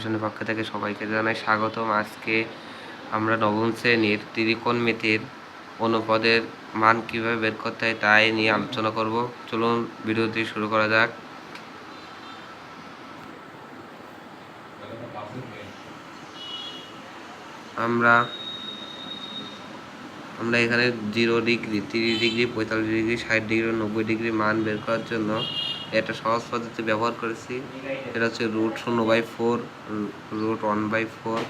মিশনের পক্ষ থেকে সবাইকে জানাই স্বাগতম। আজকে আমরা নবম শ্রেণির ত্রিকোণমিতির অনুপদের মান কীভাবে বের করতে হয় তাই নিয়ে আলোচনা করব। চলুন, ভিডিওটি শুরু করা যাক। আমরা আমরা এখানে জিরো ডিগ্রি, তিরিশ ডিগ্রি, পঁয়তাল্লিশ ডিগ্রি, ষাট ডিগ্রি, নব্বই ডিগ্রি মান বের করার জন্য একটা সহজ পদ্ধতি ব্যবহার করেছি। এটা হচ্ছে রুট শূন্য by four root one by four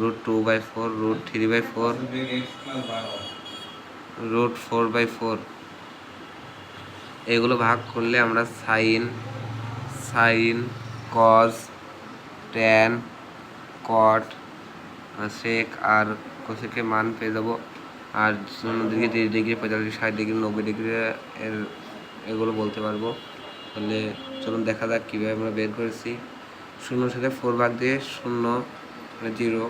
root two by four root three by four root four by four এগুলো ভাগ করলে আমরা sine sine cos tan cot sec আর কোসেকের মান পেয়ে যাব। আর শূন্য ডিগ্রি তিরিশ ডিগ্রি পঁয়তাল্লিশ, ষাট ডিগ্রি নব্বই ডিগ্রি এর এগুলো বলতে পারব। তাহলে চলুন দেখা যাক কীভাবে আমরা বের করেছি। শূন্যর সাথে ফোর ভাগ দিয়ে শূন্য মানে জিরো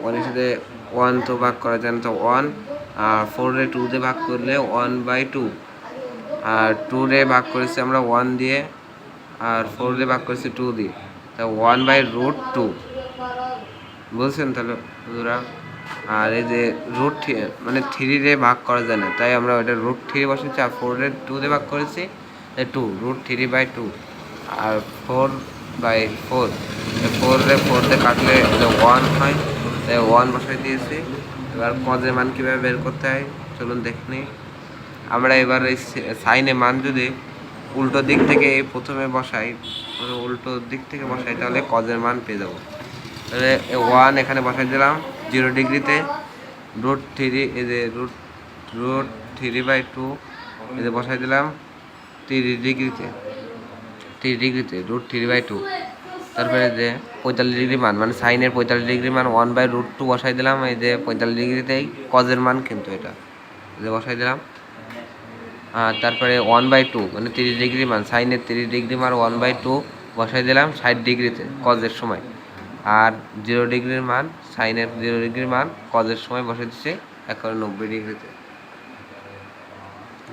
ওয়ানের সাথে ওয়ান তো ভাগ করা যায় না, তো ওয়ান আর ফোরে টু দিয়ে ভাগ করলে ওয়ান বাই টু আর টু রে ভাগ করেছি আমরা ওয়ান দিয়ে, আর ফোর দিয়ে ভাগ করেছি টু দিয়ে, তা ওয়ান বাই রুট টু বুঝছেন তাহলে বন্ধুরা? আর এই যে রুট মানে থ্রি রে ভাগ করা যায় না, তাই আমরা ওটা রুট থ্রি বসেছি আর ফোর রে টু দিয়ে ভাগ করেছি two root three by two R four by four four রে ফোর দিয়ে কাটলে ওয়ান হয়, তাই ওয়ান বসাই দিয়েছি। এবার কজের মান কীভাবে বের করতে হয়, চলুন দেখে নিই। আমরা এবার এই সাইনে মান যদি উল্টো দিক থেকে এই প্রথমে বসাই উল্টো দিক থেকে বসাই, তাহলে কজের মান পেয়ে যাব। তাহলে ওয়ান এখানে বসাই দিলাম জিরো ডিগ্রিতে। রুট থ্রি এই যে root root three by two এই যে বসাই দিলাম। তিরিশ ডিগ্রিতে তিরিশ ডিগ্রিতে রুট থ্রি বাই টু তারপরে যে পঁয়তাল্লিশ ডিগ্রি মান মানে সাইনের পঁয়তাল্লিশ ডিগ্রি মান ওয়ান বাই রুট টু বসাই দিলাম, এই যে পঁয়তাল্লিশ ডিগ্রিতেই কজের মান কিন্তু এটা যে বসাই দিলাম। আর তারপরে ওয়ান বাই টু মানে তিরিশ ডিগ্রি মান, সাইনের তিরিশ ডিগ্রি মান ওয়ান বাই টু বসাই দিলাম ষাট ডিগ্রিতে কজের সময়। আর জিরো ডিগ্রির মান, সাইনের জিরো ডিগ্রির মান কজের সময় বসে দিচ্ছে একবারে নব্বই ডিগ্রিতে।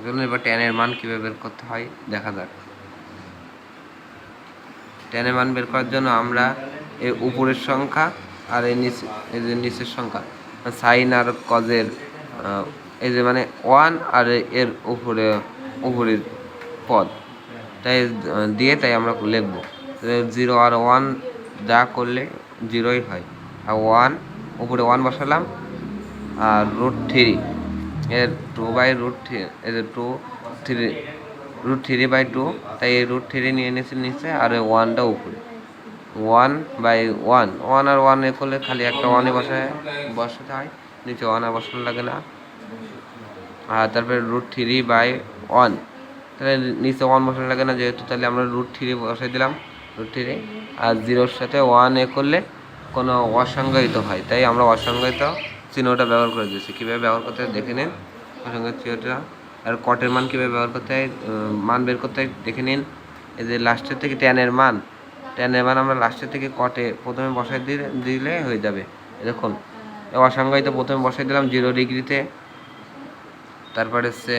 চলুন এবার ট্যানের মান কীভাবে বের করতে হয়, দেখা যাক। ট্যানের মান বের করার জন্য আমরা এই উপরের সংখ্যা আর এই নিচে, এই যে নিচের সংখ্যা, সাইন আর কজের এই যে মানে ওয়ান আর এর উপরে, উপরের পদ। তাই, দিয়ে তাই আমরা লিখব। জিরো আর ওয়ান যা করলে জিরোই হয়। আর ওয়ান, উপরে ওয়ান বসালাম, আর রুট থ্রি। এর two by root three two three, root three by two, তাই এই রুট থ্রি নিয়ে নিয়েছে নিচে আর ওই ওয়ানটা উপরে। ওয়ান বাই ওয়ান ওয়ান আর ওয়ান এ করলে খালি একটা ওয়ানে বসায় বসাতে হয়, নিচে ওয়ান আর বসানো লাগে না। আর তারপরে রুট থ্রি বাই ওয়ান, তাহলে নিচে ওয়ান বসানো লাগে না, যেহেতু তাহলে আমরা রুট থ্রি বসাই দিলাম, রুট থ্রি। আর জিরোর সাথে ওয়ান এ করলে কোনো অসংজ্ঞায়িত হয়, তাই আমরা অসংজ্ঞায়িত চিহ্নটা ব্যবহার করে দিয়েছি। কীভাবে ব্যবহার করতে হয় দেখে নিন। অসংজ্ঞায়িত চিহ্নটা। আর কটের মান কীভাবে ব্যবহার করতে হয় মান বের করতে হয় দেখে নিন। এই যে লাস্টের থেকে ট্যানের মান। ট্যানের মান আমরা লাস্টের থেকে কটে প্রথমে বসাই দিলে দিলে হয়ে যাবে। দেখুন। অসংজ্ঞায়িত প্রথমে বসাই দিলাম জিরো ডিগ্রিতে তারপরে হচ্ছে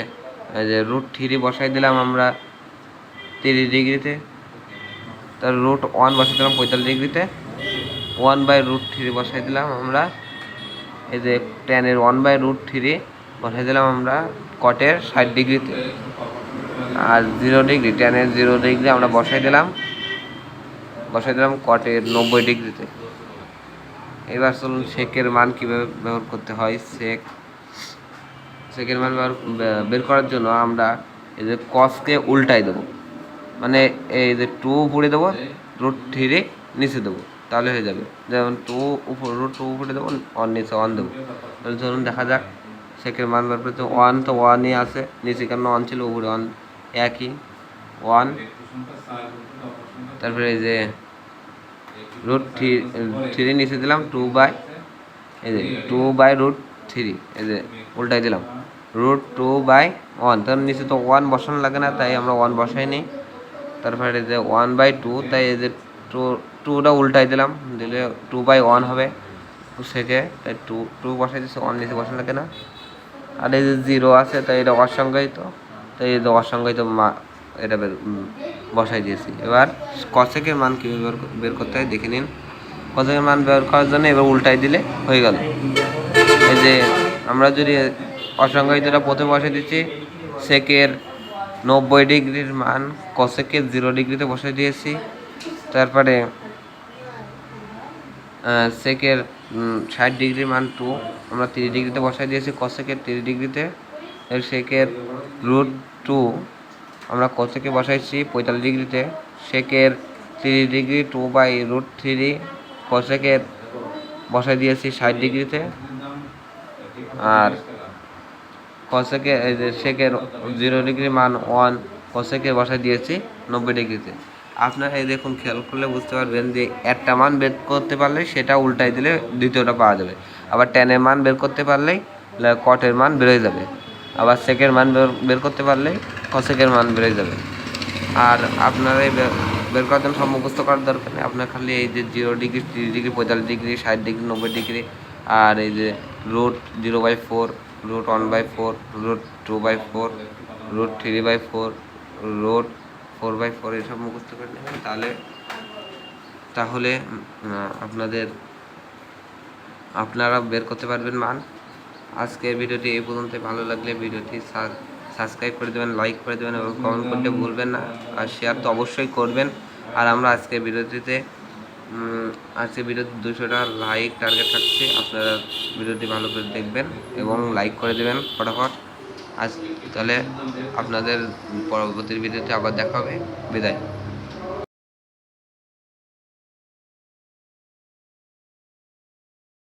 যে রুট থ্রি বসাই দিলাম আমরা তিরিশ ডিগ্রিতে তার রুট ওয়ান বসাই দিলাম পঁয়তাল্লিশ ডিগ্রিতে ওয়ান বাই রুট থ্রি বসাই দিলাম আমরা এই যে টেনের ওয়ান বাই রুট থ্রি বসাই দিলাম আমরা কটের ষাট ডিগ্রিতে। আর জিরো ডিগ্রি টেনের জিরো ডিগ্রি আমরা বসাই দিলাম। বসাই দিলাম কটের নব্বই ডিগ্রিতে। এবার চলুন সেকের মান কীভাবে ব্যবহার করতে হয় সেক সেকের মান ব্যবহার, বের করার জন্য আমরা এই যে কসকে উল্টাই দেবো। মানে এই যে টু উপরে দেবো রুট থ্রি নিচে দেবো। তাহলে হয়ে যাবে। যেমন টু উপর রুট টু উপরে দেবো ওয়ান নিচে ওয়ান দেবো। তাহলে ধরুন দেখা যাক, সেকের মান বার করতে ওয়ান তো ওয়ানই আছে, নিচে কেন ওয়ান ছিল, উপরে ওয়ান একই। ওয়ান তারপরে এই যে রুট থ্রি থ্রি নিচে দিলাম টু বাই এই যে টু বাই রুট থ্রি এই যে উল্টাই দিলাম। রুট টু বাই ওয়ান তার নিচে তো ওয়ান বসানো লাগে না, তাই আমরা ওয়ান বসাই নিই তারপরে যে ওয়ান বাই টু তাই এই যে টু টুটা উল্টাই দিলাম, দিলে টু বাই ওয়ান হবে। সেকে তাই টু টু বসাই দিচ্ছে ওয়ান নিচে বসানো লাগে না। আর এই যে জিরো আছে, তাই এটা অসংজ্ঞায়িত, তাই যে অসংজ্ঞায়িত মা, এটা বসাই দিয়েছি। এবার কসেকের মান কীভাবে বের করতে হয় দেখে নিন। কসেকের মান বের করার জন্য এবার উল্টাই দিলে হয়ে গেল। এই যে আমরা যদি অসংখ্যিতটা প্রথমে বসে দিচ্ছি সেকের নব্বই ডিগ্রির মান কসেকের জিরো ডিগ্রিতে বসে দিয়েছি। তারপরে সেকের ষাট ডিগ্রি মান টু আমরা তিরিশ ডিগ্রিতে বসাই দিয়েছি কসেকের তিরিশ ডিগ্রিতে। সেকের রুট টু আমরা কসেকে বসাইছি পঁয়তাল্লিশ ডিগ্রিতে। সেকের তিরিশ degree two by root three কসেকের বসাই দিয়েছি ষাট ডিগ্রিতে। আর এই সেকের জিরো ডিগ্রি মান ওয়ান কসেকে বসাই দিয়েছি নব্বই ডিগ্রিতে। আপনারা এই দেখুন, খেয়াল করলে বুঝতে পারবেন যে একটা মান বের করতে পারলে সেটা উল্টাই দিলে দ্বিতীয়টা পাওয়া যাবে। আবার টেনের মান বের করতে পারলেই কটের মান বেরোয় যাবে। আবার সেকের মান বের করতে পারলেই কসেকের মান বেরোয় যাবে। আর আপনার এই বের করার জন্য সব মুখস্থ করার দরকার নেই। আপনার খালি এই যে জিরো ডিগ্রি তিরিশ ডিগ্রি পঁয়তাল্লিশ ডিগ্রি ষাট ডিগ্রি নব্বই ডিগ্রি আর এই যে root zero by four root one by four root two by four root three by four root four by four এসব মুখস্থ করে নেবেন। তাহলে তাহলে আপনাদের আপনারা বের করতে পারবেন মান। আজকের ভিডিওটি এই পর্যন্ত ভালো লাগলে ভিডিওটি সাবস্ক্রাইব করে দেবেন লাইক করে দেবেন এবং কমেন্ট করতে ভুলবেন না। আর শেয়ার তো অবশ্যই করবেন। আর আমরা আজকের ভিডিওটিতে আজকে ভিডিওতে দুশোটা লাইক টার্গেট থাকছে। আপনারা ভিডিওটি ভালো করে দেখবেন এবং লাইক করে দেবেন ফটাফট। আজ তাহলে আপনাদের পরবর্তী ভিডিওতে আবার দেখা হবে। বিদায়।